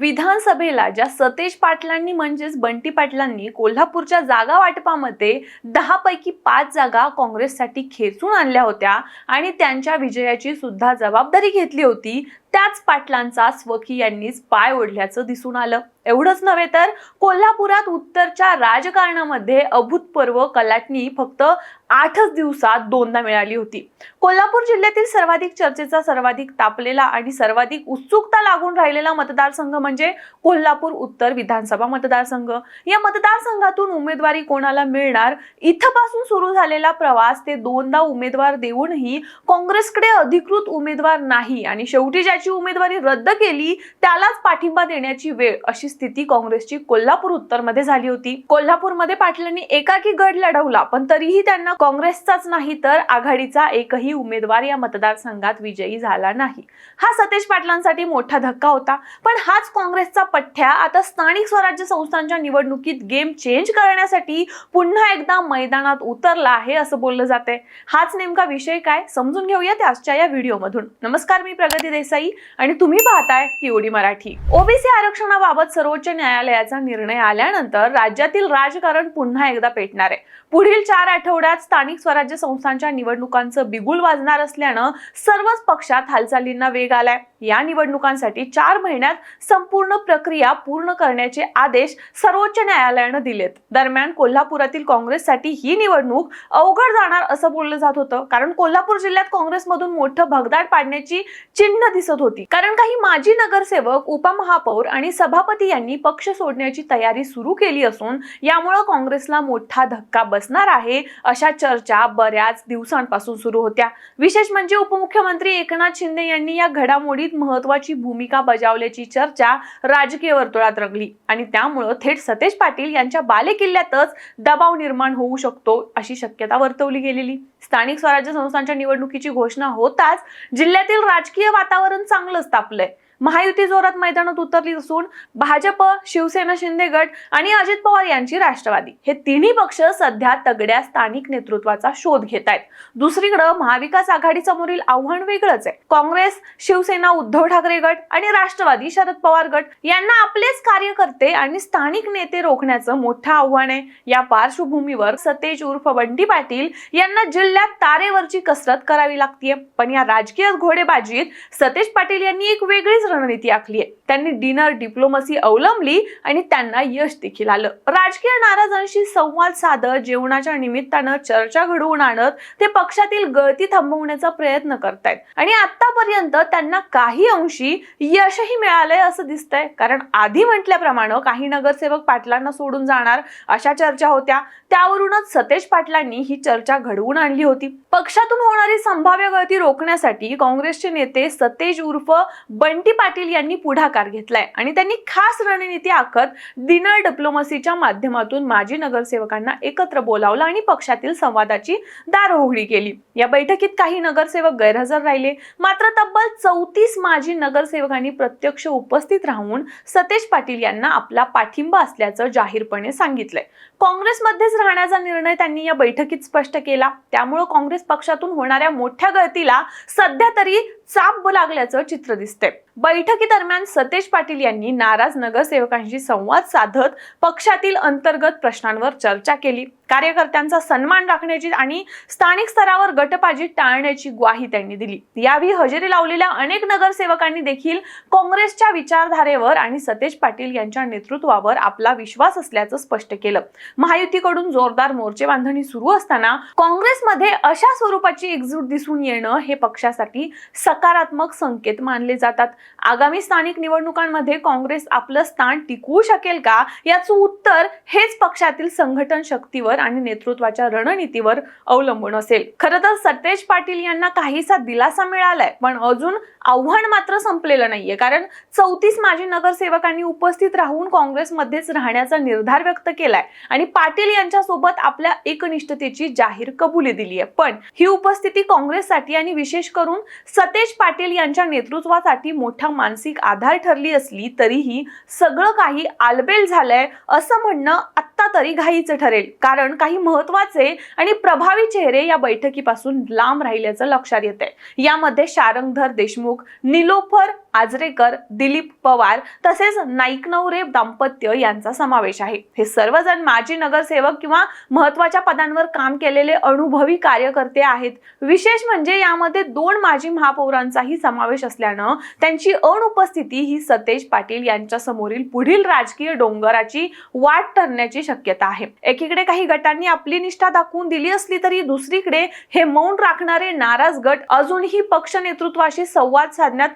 विधानसभेला ज्या सतेज पाटलांनी म्हणजेच बंटी पाटलांनी कोल्हापूरच्या जागा वाटपामध्ये दहा पैकी पाच जागा काँग्रेससाठी खेचून आणल्या होत्या आणि त्यांच्या विजयाची सुद्धा जबाबदारी घेतली होती त्याच पाटलांचा स्वकीयांनीच पाय ओढल्याचं दिसून आलं. एवढंच नव्हे तर कोल्हापुरात उत्तरच्या राजकारणामध्ये अभूतपूर्व कलाटणी फक्त आठच दिवसात दोनदा मिळाली होती. कोल्हापूर जिल्ह्यातील सर्वाधिक चर्चेचा सर्वाधिक तापलेला आणि सर्वाधिक उत्सुकता लागून राहिलेला मतदारसंघ म्हणजे कोल्हापूर उत्तर विधानसभा मतदारसंघ. या मतदारसंघातून उमेदवारी कोणाला मिळणार? इथपासून सुरू झालेला प्रवास ते दोनदा उमेदवार देऊनही काँग्रेसकडे अधिकृत उमेदवार नाही आणि शेवटी ज्याची उमेदवारी रद्द केली त्यालाच पाठिंबा देण्याची वेळ अशी स्थिती काँग्रेसची कोल्हापूर उत्तरमध्ये झाली होती. कोल्हापूरमध्ये पाटलांनी एकाकी गड लढवला पण तरीही त्यांना काँग्रेसचाच नाही तर आघाडीचा एकही उमेदवार या मतदारसंघात विजयी झाला नाही. हा सतेज पाटलांसाठी मोठा धक्का होता पण हाच काँग्रेसचा पठ्ठ्या. आता स्थानिक स्वराज्य संस्थांच्या निवडणुकीत गेम चेंज करण्यासाठी पुन्हा एकदा मैदानात उतरला आहे असं बोललं जाते हाच नेमका विषय काय? समजून घेऊयात आजच्या या व्हिडिओमधून. नमस्कार मी प्रगती देसाई आणि तुम्ही पाहताय टीओडी मराठी. ओबीसी आरक्षणाबाबत सर्वोच्च न्यायालयाचा निर्णय आल्यानंतर राज्यातील राजकारण पुन्हा एकदा पेटणार आहे. पुढील चार आठवड्यात स्थानिक स्वराज्य संस्थांच्या निवडणुकांचं बिगुल वाजणार असल्यानं सर्वच पक्षात हालचालींना वेग आलाय. या निवडणुकांसाठी चार महिन्यात संपूर्ण प्रक्रिया पूर्ण करण्याचे आदेश सर्वोच्च न्यायालयानं दिलेत. दरम्यान कोल्हापुरातील काँग्रेससाठी ही निवडणूक अवघड जाणार असं बोललं जात होतं. कारण कोल्हापूर जिल्ह्यात काँग्रेसमधून मोठं भगदाड पाडण्याची चिन्ह दिसत होती. कारण काही माजी नगरसेवक उपमहापौर आणि सभापती यांनी पक्ष सोडण्याची तयारी सुरू केली असून यामुळं काँग्रेसला मोठा धक्का बसणार आहे अशा चर्चा बऱ्याच दिवसांपासून सुरू होत्या. विशेष म्हणजे उपमुख्यमंत्री एकनाथ शिंदे यांनी या घडामोडीत महत्वाची भूमिका बजावल्याची चर्चा राजकीय वर्तुळात रंगली. आणि त्यामुळं थेट सतेज पाटील यांच्या बालेकिल्ल्यातच दबाव निर्माण होऊ शकतो अशी शक्यता वर्तवली गेलेली. स्थानिक स्वराज्य संस्थांच्या निवडणुकीची घोषणा होताच जिल्ह्यातील राजकीय वातावरण चांगलंच तापलंय. महायुती जोरात मैदानात उतरली असून भाजप शिवसेना शिंदे गट आणि अजित पवार यांची राष्ट्रवादी. हे तिन्ही पक्ष सध्या तगड्या स्थानिक नेतृत्वाचा शोध घेत आहेत. दुसरीकडे महाविकास आघाडी समोरील आव्हान वेगळंच आहे. काँग्रेस शिवसेना उद्धव ठाकरे गट आणि राष्ट्रवादी शरद पवार गट यांना आपलेच कार्यकर्ते आणि स्थानिक नेते रोखण्याचं मोठं आव्हान आहे. या पार्श्वभूमीवर सतेज उर्फ बंटी पाटील यांना जिल्ह्यात तारेवरची कसरत करावी लागतीये. पण या राजकीय घोडेबाजीत सतेज पाटील यांनी एक वेगळीच रणनीती आखली आहे त्यांनी डिनर डिप्लोमसी अवलंबली आणि त्यांना यश देखील आलं. राजकीय नाराजांशी संवाद साधत जेवणाच्या निमित्तानं चर्चा घडवून आणत ते पक्षातील गळती थांबवण्याचा प्रयत्न करतायत. आणि आतापर्यंत त्यांना काही अंशी यशही मिळालंय असं दिसतंय. कारण आधी म्हटल्याप्रमाणे काही नगरसेवक पाटलांना सोडून जाणार अशा चर्चा होत्या. त्यावरूनच सतेज पाटलांनी ही चर्चा घडवून आणली होती. पक्षातून होणारी संभाव्य गळती रोखण्यासाठी काँग्रेसचे नेते सतेज उर्फ बंटी पाटील यांनी पुढाकार घेतलाय. आणि त्यांनी खास रणनीती आखत डिनर डिप्लोमसीच्या माध्यमातून माजी नगरसेवकांना एकत्र बोलावलं आणि पक्षातील संवादाची दार उघडी केली. या बैठकीत काही नगरसेवक गैरहजर राहिले. मात्र तब्बल चौतीस माजी नगरसेवकांनी प्रत्यक्ष उपस्थित राहून सतेज पाटील यांना आपला पाठिंबा असल्याचं जाहीरपणे सांगितलंय. काँग्रेसमध्येच राहण्याचा निर्णय त्यांनी या बैठकीत स्पष्ट केला. त्यामुळे काँग्रेस पक्षातून होणाऱ्या मोठ्या गळतीला सध्या तरी चाप लागल्याचं चित्र दिसतंय. बैठकीदरम्यान सतेज पाटील यांनी नाराज नगरसेवकांशी संवाद साधत पक्षातील अंतर्गत प्रश्नांवर चर्चा केली. कार्यकर्त्यांचा सन्मान राखण्याची आणि स्थानिक स्तरावर गटबाजी टाळण्याची ग्वाही त्यांनी दिली. यावेळी हजेरी लावलेल्या अनेक नगरसेवकांनी देखील काँग्रेसच्या विचारधारेवर आणि सतेज पाटील यांच्या नेतृत्वावर आपला विश्वास असल्याचं स्पष्ट केलं. महायुतीकडून जोरदार मोर्चे बांधणी सुरू असताना काँग्रेसमध्ये अशा स्वरूपाची एकजूट दिसून येणं हे पक्षासाठी सकारात्मक संकेत मानले जातात. आगामी स्थानिक निवडणुकांमध्ये काँग्रेस आपलं स्थान टिकवू शकेल का? याचं उत्तर हेच पक्षातील संघटन शक्तीवर आणि नेतृत्वाच्या रणनीतीवर अवलंबून असेल. खरं तर सतेज पाटील यांना काहीसा दिलासा मिळालाय पण अजून आव्हान मात्र संपलेलं नाहीये. कारण चौतीस माजी नगरसेवकांनी उपस्थित राहून काँग्रेसमध्येच राहण्याचा निर्धार व्यक्त केलाय. आणि पाटील यांच्यासोबत आपल्या एकनिष्ठतेची जाहीर कबुली दिली आहे पण ही उपस्थिती काँग्रेससाठी आणि विशेष करून सतेज पाटील यांच्या नेतृत्वासाठी मोठा मानसिक आधार ठरली असली तरीही सगळं काही आलबेल झालंय असं म्हणणं आत्ता तरी घाईचं ठरेल. कारण काही महत्त्वाचे आणि प्रभावी चेहरे या बैठकीपासून लांब राहिल्याचं लक्षात येत आहे यामध्ये शारंगधर देशमुख निलोफर आजरेकर दिलीप पवार तसेच नाईकनवरे दाम्पत्य यांचा समावेश आहे. हे सर्वजण माजी नगरसेवक किंवा महत्त्वाच्या पदांवर काम केलेले अनुभवी कार्यकर्ते आहेत. विशेष म्हणजे यामध्ये दोन माजी महापौरांचाही समावेश असल्यानं त्यांची अनुपस्थिती ही सतेज पाटील यांच्या समोरील पुढील राजकीय डोंगराची वाट ठरण्याची शक्यता आहे. एकीकडे काही गटांनी आपली निष्ठा दाखवून दिली असली तरी दुसरीकडे हे मौन राखणारे नाराज गट अजूनही पक्ष नेतृत्वाशी संवाद साधण्यात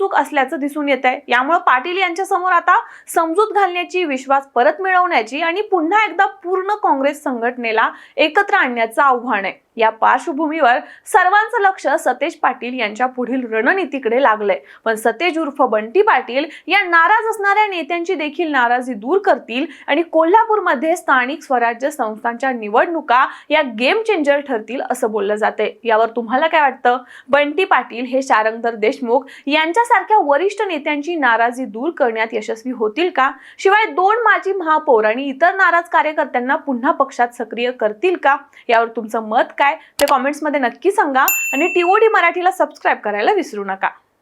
चूक असल्याचं दिसून येत आहे यामुळे पाटील यांच्या समोर आता समजूत घालण्याची विश्वास परत मिळवण्याची आणि पुन्हा एकदा पूर्ण काँग्रेस संघटनेला एकत्र आणण्याचं आव्हान आहे. या पार्श्वभूमीवर सर्वांचं लक्ष सतेज पाटील यांच्या पुढील रणनीतीकडे लागलंय. पण सतेज उर्फ बंटी पाटील या नाराज असणाऱ्या नेत्यांची देखील नाराजी दूर करतील आणि कोल्हापूरमध्ये स्थानिक स्वराज्य संस्थांच्या निवडणुका या गेम चेंजर ठरतील असं बोललं जाते यावर तुम्हाला काय वाटतं? बंटी पाटील हे शारंगधर देशमुख यांच्यासारख्या वरिष्ठ नेत्यांची नाराजी दूर करण्यात यशस्वी होतील का? शिवाय दोन माजी महापौर आणि इतर नाराज कार्यकर्त्यांना पुन्हा पक्षात सक्रिय करतील का? यावर तुमचं मत काय ते कॉमेंट्समध्ये नक्की सांगा आणि टीओडी मराठीला सबस्क्राईब करायला विसरू नका.